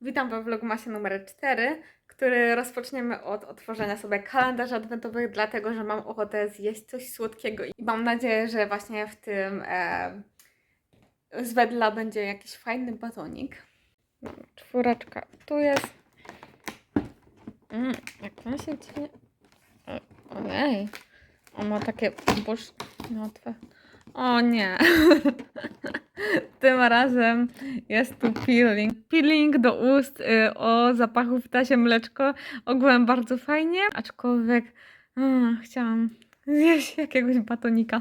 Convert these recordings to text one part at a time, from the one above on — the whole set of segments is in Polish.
Witam we vlogmasie numer 4, który rozpoczniemy od otworzenia sobie kalendarzy adwentowych, dlatego że mam ochotę zjeść coś słodkiego i mam nadzieję, że właśnie w tym e, z wedla będzie jakiś fajny batonik. Czwóreczka tu jest. Mm, jak on się dziwnie... Ojej. On ma takie. Martwe. O nie. Tym razem jest tu peeling. Peeling do ust y, o zapachu ptasie mleczko. Ogółem bardzo fajnie, aczkolwiek mm, chciałam zjeść jakiegoś batonika.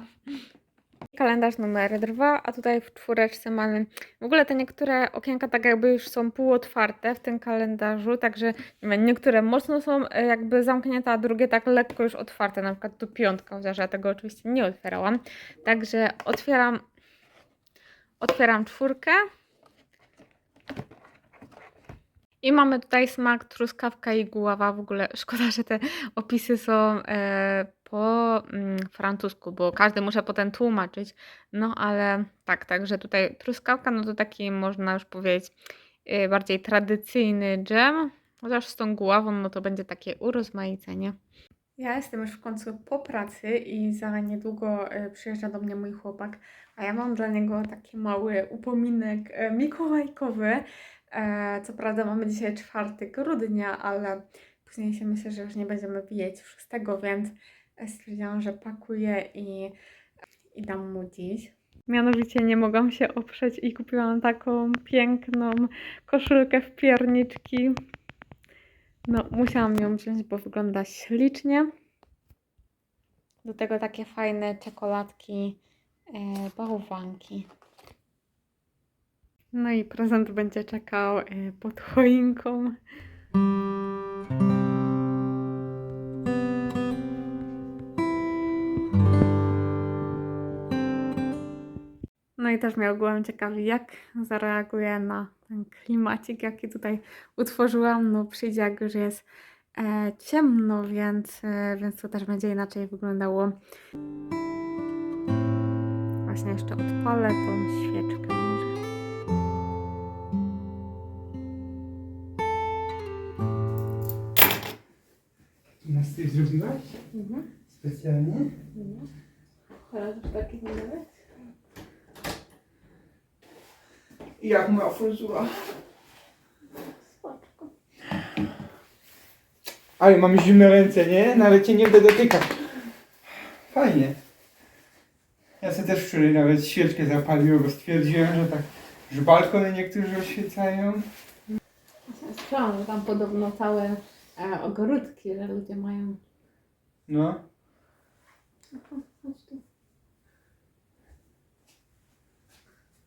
Kalendarz numer dwa, a tutaj w czwóreczce mamy w ogóle te niektóre okienka tak jakby już są półotwarte w tym kalendarzu, także nie wiem, niektóre mocno są e, jakby zamknięte, a drugie tak lekko już otwarte, na przykład tu piątka, chociaż ja tego oczywiście nie otwierałam. Także otwieram Otwieram czwórkę. I mamy tutaj smak truskawka i guława. W ogóle szkoda, że te opisy są e, po mm, francusku, bo każdy muszę potem tłumaczyć. No ale tak, także tutaj truskawka, no to taki można już powiedzieć e, bardziej tradycyjny dżem. Chociaż z tą guławą, no to będzie takie urozmaicenie. Ja jestem już w końcu po pracy i za niedługo e, przyjeżdża do mnie mój chłopak, a ja mam dla niego taki mały upominek e, mikołajkowy. E, Co prawda mamy dzisiaj 4 grudnia, ale później się myślę, że już nie będziemy widzieć 6, więc stwierdziłam, że pakuję i, i dam mu dziś. Mianowicie nie mogłam się oprzeć i kupiłam taką piękną koszulkę w pierniczki. No, musiałam ją wziąć, bo wygląda ślicznie. Do tego takie fajne czekoladki, e, bałwanki. No i prezent będzie czekał e, pod choinką. No i też mnie ogółem ciekawi, jak zareaguje na ten klimacik, jaki tutaj utworzyłam. No przyjdzie, jak już jest e, ciemno, więc, e, więc to też będzie inaczej wyglądało. Właśnie jeszcze odpalę tą świeczkę może. Na styl zrobiłaś? Mhm. Specjalnie? Teraz już taki nawet? I jak moja fryzura? Ale mam zimne ręce, nie? Nawet cię nie będę dotykać. Fajnie. Ja sobie też wczoraj nawet świeczkę zapaliłem, bo stwierdziłem, że tak, że balkony niektórzy oświecają. Słyszałam, że tam podobno całe e, ogródki, że ludzie mają. No. Chodź tu.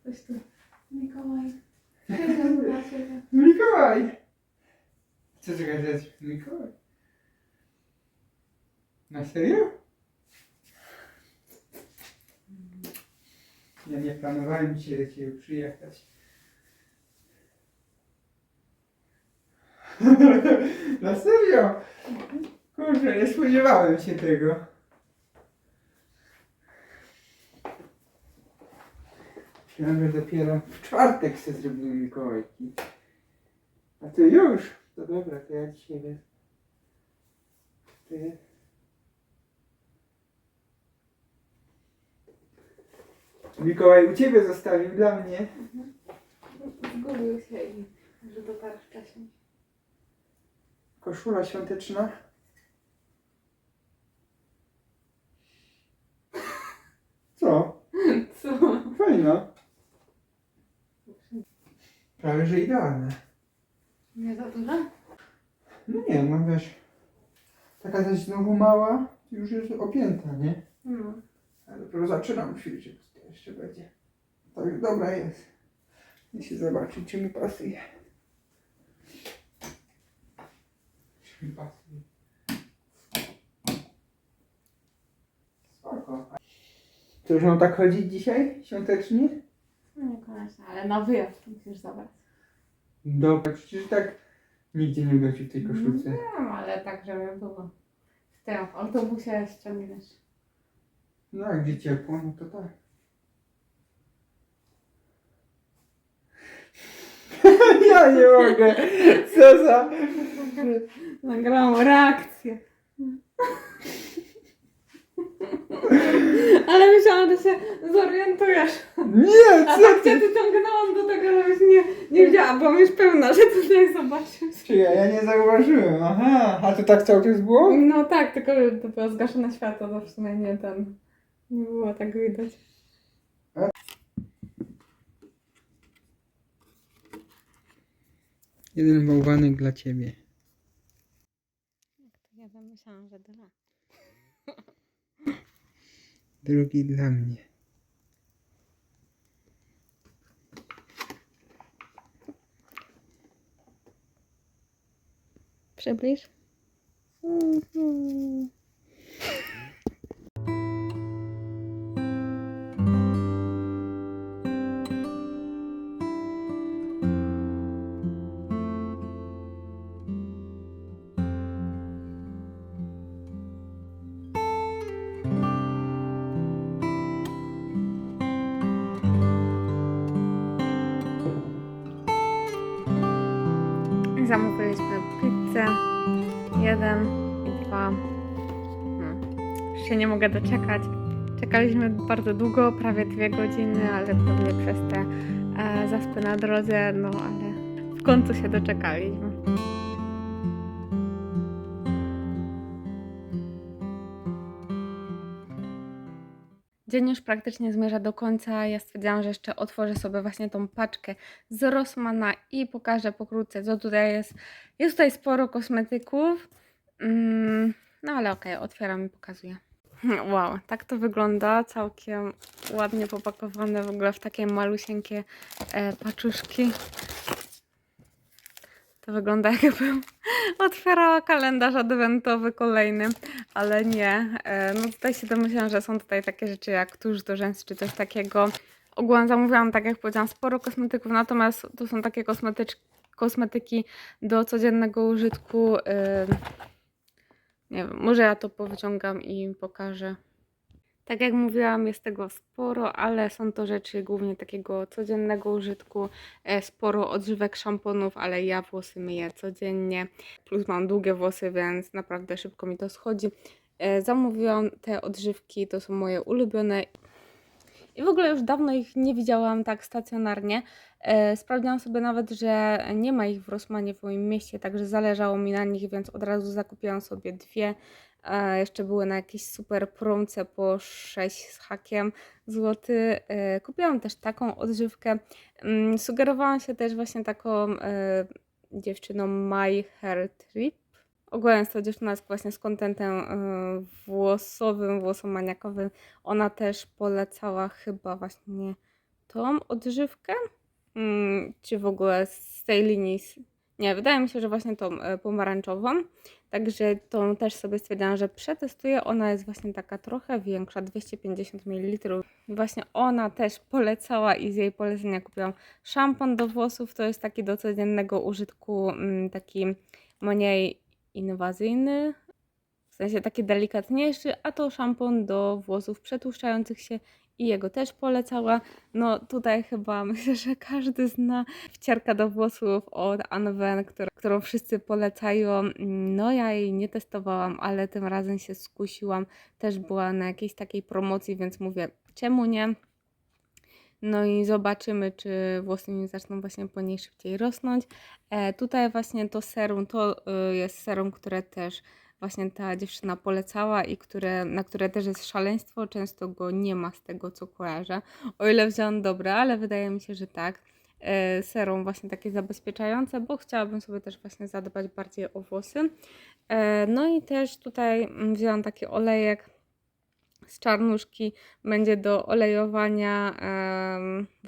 Chodź tu. Mikołaj. Mikołaj! Co ty gadać? Mikołaj? Na serio? Ja nie planowałem dzisiaj do ciebie przyjechać. Na serio? Kurczę, nie spodziewałem się tego. Myślałem, że dopiero w czwartek se zrobimy Mikołajki. A ty już? To dobra, to ja dzisiaj wiem. Ty. Mikołaj u ciebie zostawił dla mnie. Zgubił się i że dotarł wcześniej. Koszula świąteczna. Co? Co? Fajna. Prawie, że idealne. Nie za dużo? No nie, no wiesz. Taka zaś znowu mała, już jest opięta, nie? No. Ja dopiero zaczynam ćwiczyć, to jeszcze będzie. To już dobra jest. I się zobaczy, czy mi pasuje. Czy mi pasuje. Spoko. To już mam tak chodzić dzisiaj, świątecznie? No niekoniecznie, ale na wyjazd musisz zabrać. Dobra, przecież tak nigdzie nie gości w tej koszulce. Wiem, ale tak, żeby było. W tym w autobusie ściągniesz. No jak gdzie ciepło, no to tak. ja Ja nie mogę. Co za... Nagrałam reakcję. Ale myślałam, że się zorientujesz. Nie, A co tak cię ty? wyciągnęłam do tego, żebyś nie, nie widziała, byłam już pełna, że tutaj zobaczysz. Czekaj, ja nie zauważyłem. Aha, a to tak cały czas było? No tak, tylko że to było zgaszone światło, to w sumie nie ten. Nie było tak widać. Jeden bałwanek dla ciebie. Ja myślałam, że dwa. Drugi dla mnie. Przybliż. Zamówiliśmy No. Już się nie mogę doczekać. Czekaliśmy bardzo długo, prawie dwie godziny, ale pewnie przez te e, zaspy na drodze, no ale w końcu się doczekaliśmy. Dzień już praktycznie zmierza do końca. Ja stwierdziłam, że jeszcze otworzę sobie właśnie tą paczkę z Rossmana i pokażę pokrótce, co tutaj jest. Jest tutaj sporo kosmetyków. Mm, no ale okej, otwieram i pokazuję. Wow, tak to wygląda. Całkiem ładnie popakowane w ogóle w takie malusieńkie e, paczuszki. To wygląda jakbym otwierała kalendarz adwentowy kolejny, ale nie. E, no tutaj się domyślam, że są tutaj takie rzeczy jak tusz do rzęs czy coś takiego. Ogółem zamówiłam, tak jak powiedziałam, sporo kosmetyków, natomiast to są takie kosmetycz, kosmetyki do codziennego użytku. Yy, nie wiem, może ja to powyciągam i pokażę. Tak jak mówiłam, jest tego sporo, ale są to rzeczy głównie takiego codziennego użytku. E, Sporo odżywek, szamponów, ale ja włosy myję codziennie. Plus mam długie włosy, więc naprawdę szybko mi to schodzi. E, Zamówiłam te odżywki, to są moje ulubione. I w ogóle już dawno ich nie widziałam tak stacjonarnie. E, sprawdziłam sobie nawet, że nie ma ich w Rossmanie w moim mieście, także zależało mi na nich, więc od razu zakupiłam sobie dwie. E, jeszcze były na jakiejś super promce po 6 z hakiem złoty. E, kupiłam też taką odżywkę. Mm, sugerowałam się też właśnie taką dziewczyną My Hair Trip. Ogólnie jest to dziewczyna z- właśnie z kontentem e, włosowym, włosomaniakowym. Ona też polecała chyba właśnie tą odżywkę. Mm, czy w ogóle z tej linii. Nie, wydaje mi się, że właśnie tą e, pomarańczową. Także tą też sobie stwierdziłam, że przetestuję. Ona jest właśnie taka trochę większa, 250 ml. Właśnie ona też polecała i z jej polecenia kupiłam szampon do włosów. To jest taki do codziennego użytku, mm, taki mniej inwazyjny, w sensie taki delikatniejszy, a to szampon do włosów przetłuszczających się i jego też polecała. No tutaj chyba myślę, że każdy zna wciarka do włosów od Anwen, która, którą wszyscy polecają. No ja jej nie testowałam, ale tym razem się skusiłam. Też była na jakiejś takiej promocji, więc mówię, czemu nie? No i zobaczymy, czy włosy mi zaczną właśnie po niej szybciej rosnąć. E, tutaj właśnie to serum, to y, jest serum, które też właśnie ta dziewczyna polecała i które, na które też jest szaleństwo. Często go nie ma z tego, co kojarzę. O ile wziąłem dobre, ale wydaje mi się, że tak. E, serum właśnie takie zabezpieczające, bo chciałabym sobie też właśnie zadbać bardziej o włosy. E, no i też tutaj mm, wzięłam taki olejek z czarnuszki. Będzie do olejowania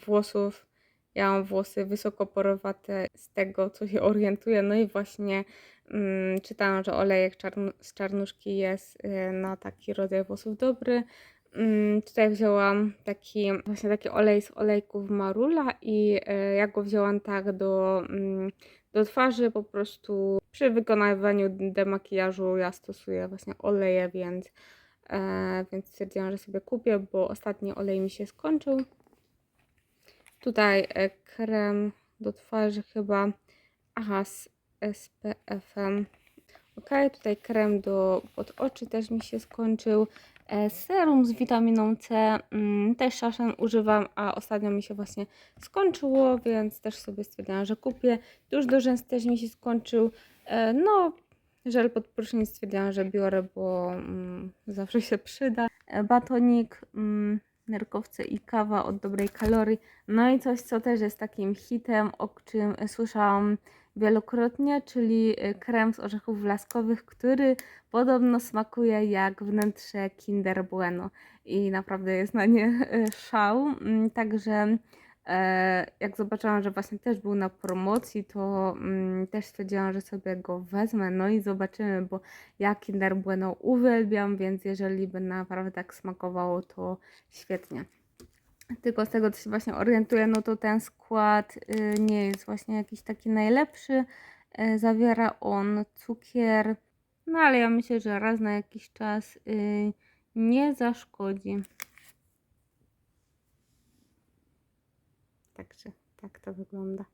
włosów. Ja mam włosy wysokoporowate z tego, co się orientuję. No i właśnie mm, czytałam, że olejek czarnu- z czarnuszki jest y, na taki rodzaj włosów dobry. Mm, Tutaj wzięłam taki właśnie taki olej z olejków Marula i y, ja go wzięłam tak do, mm, do twarzy po prostu przy wykonywaniu demakijażu ja stosuję właśnie oleje, więc, więc stwierdziłam, że sobie kupię, bo ostatni olej mi się skończył. Tutaj e, krem do twarzy chyba aha z SPF-em. Ok, tutaj krem do pod oczy też mi się skończył. E, Serum z witaminą C mm, też czasem używam, a ostatnio mi się właśnie skończyło, więc też sobie stwierdziłam, że kupię. Tuż do rzęs też mi się skończył. E, No, żel pod prysznic stwierdziłam, że biorę, bo mm, zawsze się przyda. Batonik, mm, nerkowce i kawa od dobrej kalorii. No i coś, co też jest takim hitem, o czym słyszałam wielokrotnie, czyli e, krem z orzechów laskowych, który podobno smakuje jak wnętrze Kinder Bueno i naprawdę jest na nie e, szał. Mm, Także jak zobaczyłam, że właśnie też był na promocji, to mm, też stwierdziłam, że sobie go wezmę. No i zobaczymy, bo ja Kinder Bueno uwielbiam, więc jeżeli by naprawdę tak smakowało, to świetnie. Tylko z tego, co się właśnie orientuję, no to ten skład y, nie jest właśnie jakiś taki najlepszy. Y, Zawiera on cukier, no ale ja myślę, że raz na jakiś czas y, nie zaszkodzi. Także tak to wygląda.